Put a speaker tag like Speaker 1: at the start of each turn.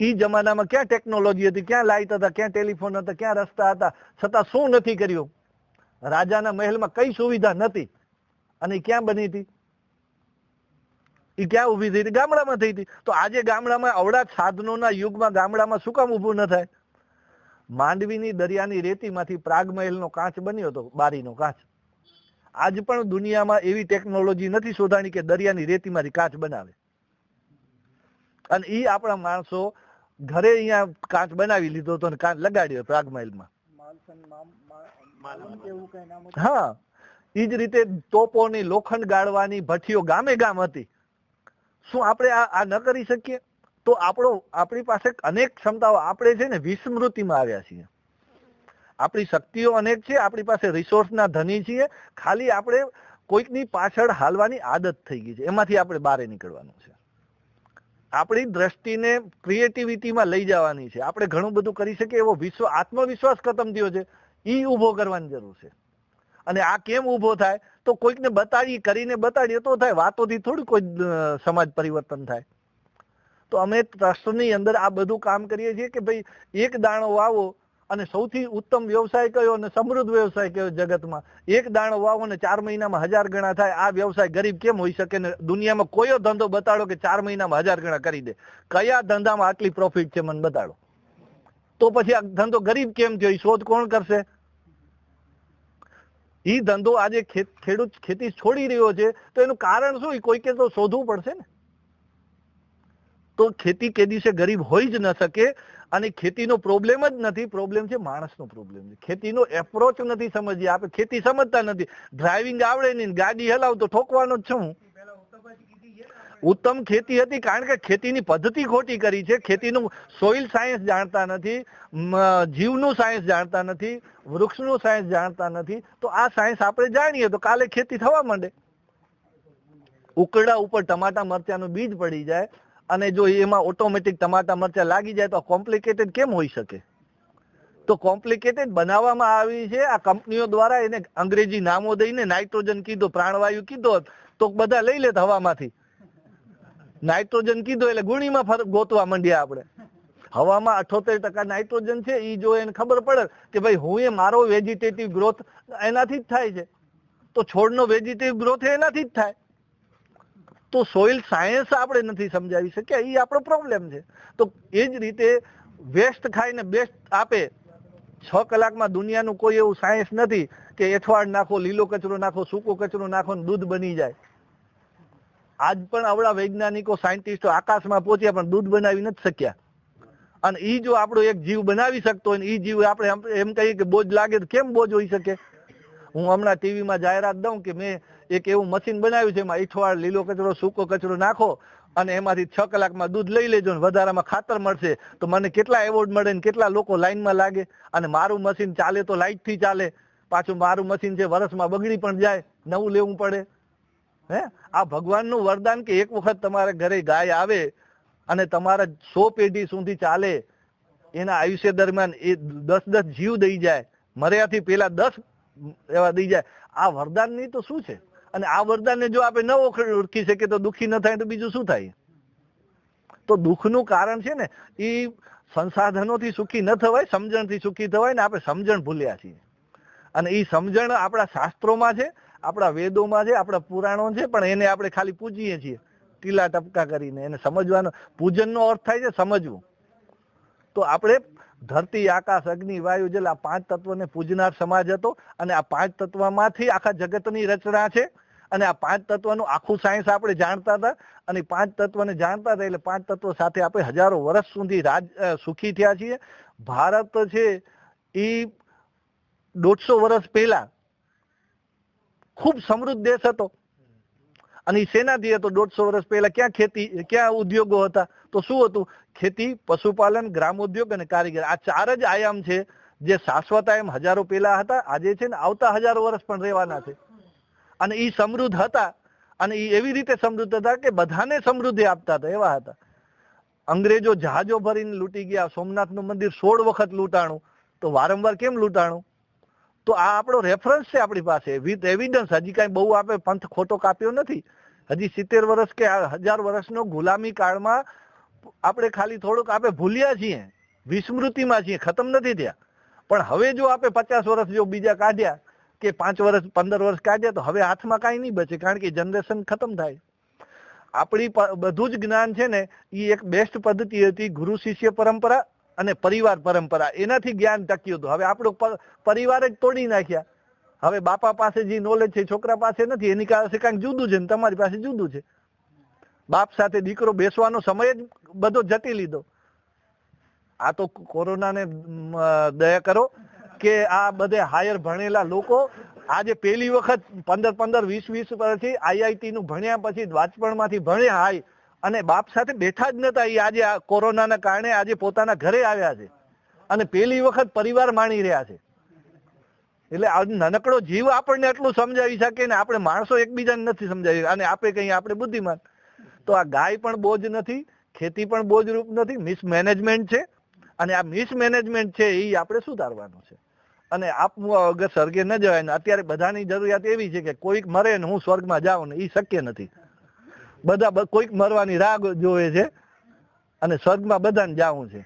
Speaker 1: ઈ જમાનામાં ક્યાં ટેકનોલોજી હતી, ક્યાં લાઇટ હતા, ક્યાં ટેલિફોન હતા, ક્યાં રસ્તા હતા, છતાં શું નથી કર્યું? રાજાના મહેલમાં કઈ સુવિધા નથી. અને ક્યાં બની હતી? એ ક્યાં ઊભી થઈ હતી? ગામડામાં થઈ હતી. તો આજે ગામડામાં અવળા સાધનોના યુગમાં ગામડામાં શું કામ ઊભું ન થાય? માંડવીની દરિયાની રેતીમાંથી પ્રાગમહેલનો કાચ બન્યો હતો, બારીનો કાચ. આજ પણ દુનિયામાં એવી ટેકનોલોજી નથી શોધાણી કે દરિયાની રેતીમાંથી કાચ બનાવે. અને એ આપણા માણસો ઘરે અહીંયા કાચ બનાવી લીધો હતો અને કાંચ લગાડ્યો પ્રાગમહેલમાં હા. એ જ રીતે તોપોની લોખંડ ગાળવાની ભઠ્ઠીઓ ગામે ગામ હતી. શું આપણે આ ન કરી શકીએ? તો આપણો આપણી પાસે અનેક ક્ષમતાઓ આપણે છે ને વિસ્મૃતિમાં આવ્યા છીએ. આપણી શક્તિઓ અનેક છે આપણી પાસે રિસોર્સના ધની છીએ. ખાલી આપણે કોઈકની પાછળ હાલવાની આદત થઈ ગઈ છે. એમાંથી આપણે બહાર નીકળવાનું છે. આપણી દ્રષ્ટિને ક્રિએટિવિટીમાં લઈ જવાની છે. આપણે ઘણું બધું કરી શકીએ એવો વિશ્વ, આત્મવિશ્વાસ ખતમ થયો છે. ઈ ઊભો કરવાની જરૂર છે. અને આ કેમ ઊભો થાય? તો કોઈકને બતાડી કરીને બતાડીએ તો થાય. વાતોથી થોડું કોઈ સમાજ પરિવર્તન થાય. તો અમે ટ્રસ્ટની અંદર આ બધું કામ કરીએ છીએ કે ભાઈ એક દાણો વાવો અને સૌથી ઉત્તમ વ્યવસાય કયો અને સમૃદ્ધ વ્યવસાય કયો જગતમાં? એક દાણો વાવો ને ચાર મહિનામાં હજાર ગણા થાય. આ વ્યવસાય ગરીબ કેમ હોઈ શકે ને? દુનિયામાં કોયો ધંધો બતાડો કે ચાર મહિનામાં હજાર ગણા કરી દે? કયા ધંધામાં આટલી પ્રોફિટ છે મને બતાડો? તો પછી આ ધંધો ગરીબ કેમ થયો? એ શોધ કોણ કરશે? ઈ ધંધો આજે ખેડૂત ખેતી છોડી રહ્યો છે, તો એનું કારણ શું? કોઈકે તો શોધવું પડશે ને? તો ખેતી કે દિવસે ગરીબ હોઈ જ ન શકે અને ખેતીનો પ્રોબ્લેમ જ નથી. પ્રોબ્લેમ છે માણસનો પ્રોબ્લેમ છે. ખેતીનો એપ્રોચ નથી સમજીએ આપણે ખેતી સમજતા નથી. ડ્રાઇવિંગ આવડે નહીં. ગાડી હલાવ તો ઠોકવાનો જ છું. ઉત્તમ ખેતી હતી કારણ કે ખેતીની પદ્ધતિ ખોટી કરી છે. ખેતીનું સોઇલ સાયન્સ જાણતા નથી. જીવનું સાયન્સ જાણતા નથી. વૃક્ષનું સાયન્સ જાણતા નથી. તો આ સાયન્સ આપણે જાણીએ તો કાલે ખેતી થવા માંડે. ઉકરડા ઉપર ટમાટા, મરચાનું બીજ પડી જાય. અને જો એમાં ઓટોમેટિક ટમાટા, મરચા લાગી જાય તો કોમ્પ્લિકેટેડ કેમ હોઈ શકે? તો કોમ્પ્લિકેટેડ બનાવવામાં આવી છે આ કંપનીઓ દ્વારા એને અંગ્રેજી નામો દઈને નાઇટ્રોજન કીધો, પ્રાણવાયુ કીધો, તો બધા લઈ લેત હવામાંથી. નાઇટ્રોજન કીધો એટલે ગુણીમાં ફરક ગોતવા માંડ્યા આપણે. હવામાં અઠોતેર ટકા નાઇટ્રોજન છે એ જો એને ખબર પડે કે ભાઈ હું એ મારો વેજીટેટિવ ગ્રોથ એનાથી જ થાય છે. તો છોડનો વેજીટેટિવ ગ્રોથ એનાથી જ થાય. તો સોઇલ સાયન્સ આપણે નથી સમજાવી શક્યા એ આપણો પ્રોબ્લેમ છે. તો એ જ રીતે વેસ્ટ ખાઈને બેસ્ટ આપે. છ કલાકમાં દુનિયાનું કોઈ એવું સાયન્સ નથી કે એઠવાડ નાખો, લીલો કચરો નાખો, સૂકો કચરો નાખો ને દૂધ બની જાય. આજ પણ આવડા વૈજ્ઞાનિકો સાયન્ટિસ્ટો આકાશમાં પહોંચ્યા પણ દૂધ બનાવી નથી શક્યા. અને એ જો આપણો એક જીવ બનાવી શકતો હોય ને એ જીવ આપણે એમ- કહીએ કે બોજ લાગે તો કેમ બોજ હોઈ શકે? હું હમણાં ટીવીમાં જાહેરાત દઉં કે મેં એક એવું મશીન બનાવ્યું છે, એમાં ઈઠવાળ, લીલો કચરો, સૂકો કચરો નાખો અને એમાંથી છ કલાકમાં દૂધ લઈ લેજો ને વધારામાં ખાતર મળશે. તો મને કેટલા એવોર્ડ મળે ને કેટલા લોકો લાઈનમાં લાગે? અને મારું મશીન ચાલે તો લાઇટથી ચાલે. પાછું મારું મશીન છે વરસમાં બગડી પણ જાય, નવું લેવું પડે. હે? આ ભગવાનનું વરદાન કે એક વખત તમારા ઘરે ગાય આવે અને તમારા સો પેઢી સુધી ચાલે, એના આયુષ્ય દરમિયાન એ દસ દસ જીવ દઈ જાય. મર્યાથી પેલા દસ એવા દઈ જાય. આ વરદાનની તો શું છે? અને આ વરદાનને જો આપણે ન ઓળખી શકીએ તો દુઃખી ન થાય તો બીજું શું થાય? તો દુઃખનું કારણ છે ને, એ સંસાધનોથી સુખી ન થવાય, સમજણથી સુખી થવાય ને આપણે સમજણ ભૂલ્યા છીએ. અને એ સમજણ આપણા શાસ્ત્રોમાં છે, આપણા વેદોમાં છે, આપણા પુરાણો છે, પણ એને આપણે ખાલી પૂજીએ છીએ. ટીલા ટપકા કરીને. એને સમજવાનો, પૂજનનો અર્થ થાય છે સમજવું. તો આપણે ધરતી, આકાશ, અગ્નિ, વાયુ જલ આ પાંચ તત્વને પૂજનાર સમાજ હતો અને આ પાંચ તત્વમાંથી આખા જગતની રચના છે. અને આ પાંચ તત્વનું આખું સાયન્સ આપણે જાણતા હતા અને પાંચ તત્વને જાણતા હતા એટલે પાંચ તત્વ સાથે આપણે હજારો વર્ષ સુધી રાજ સુખી થયા છીએ. ભારત છે એ દોઢસો વર્ષ પહેલા ખૂબ સમૃદ્ધ દેશ હતો. અને એ શેનાથી હતો દોઢસો વર્ષ પહેલા ક્યાં ખેતી, ક્યાં ઉદ્યોગો હતા? તો શું હતું? ખેતી, પશુપાલન ગ્રામ ઉદ્યોગ અને કારીગર. આ ચાર જ આયામ છે જે શાશ્વત આયામ હજારો પહેલા હતા, આજે છે ને આવતા હજારો વર્ષ પણ રહેવાના છે. અને એ સમૃદ્ધ હતા. અને એ એવી રીતે સમૃદ્ધ હતા કે બધાને સમૃદ્ધિ આપતા હતા, એવા હતા. અંગ્રેજો જહાજો ભરીને લૂંટી ગયા, સોમનાથનું મંદિર સોળ વખત લૂંટાણું. તો વારંવાર કેમ લૂંટાણું? તો આ આપણો રેફરન્સ છે આપણી પાસે. વિથ એવિડન્સ હજી કાંઈ બહુ આપે પંથ ખોટો કાપ્યો નથી. હજી સિત્તેર વર્ષ કે હજાર વર્ષનો ગુલામી કાળમાં આપણે ખાલી થોડુંક આપણે ભૂલ્યા છીએ. વિસ્મૃતિમાં છીએ. ખતમ નથી થયા. પણ હવે જો આપણે પચાસ વર્ષ જો બીજા કાઢ્યા કે પાંચ વર્ષ, પંદર વર્ષ કાઢ્યા તો હવે હાથમાં કાંઈ નહીં બચે, કારણ કે જનરેશન ખતમ થાય. આપણી બધું જ જ્ઞાન છે ને એ એક બેસ્ટ પદ્ધતિ હતી ગુરુ શિષ્ય પરંપરા અને પરિવાર પરંપરા, એનાથી જ્ઞાન ટક્યું હતું. હવે આપણો પરિવાર જ તોડી નાખ્યા. હવે બાપા પાસે જે નોલેજ છે, છોકરા પાસે નથી, એની પાસે કાંઈક જુદું છે ને તમારી પાસે જુદું છે. બાપ સાથે દીકરો બેસવાનો સમય જ બધો જટી લીધો. આ તો કોરોનાને દયા કરો કે આ બધે હાયર ભણેલા લોકો આજે પહેલી વખત પંદર પંદર વીસ વીસ વર્ષથી આઈઆઈટી નું ભણ્યા પછી વાંચપણમાંથી ભણ્યા હાય. અને બાપ સાથે બેઠા જ નતા. એ આજે આ કોરોનાના કારણે આજે પોતાના ઘરે આવ્યા છે. અને પહેલી વખત પરિવાર માણી રહ્યા છે. એટલે આ નાનકડો જીવ આપણને એટલું સમજાવી શકે ને આપણે માણસો એકબીજાને નથી સમજાવી અને આપણે કહીએ આપણે બુદ્ધિમાન. તો આ ગાય પણ બોજ નથી, ખેતી પણ બોજરૂપ નથી, મિસમેનેજમેન્ટ છે. અને આ મિસમેનેજમેન્ટ છે એ આપણે સુધારવાનું છે. અને આપવું વગર સ્વર્ગે ન જવાય ને, અત્યારે બધાની જરૂરિયાત એવી છે કે કોઈક મરે ને હું સ્વર્ગમાં જાઉં ને એ શક્ય નથી. બધા કોઈક મરવાની રાગ જોવે છે અને સ્વર્ગમાં બધાને જાવું છે.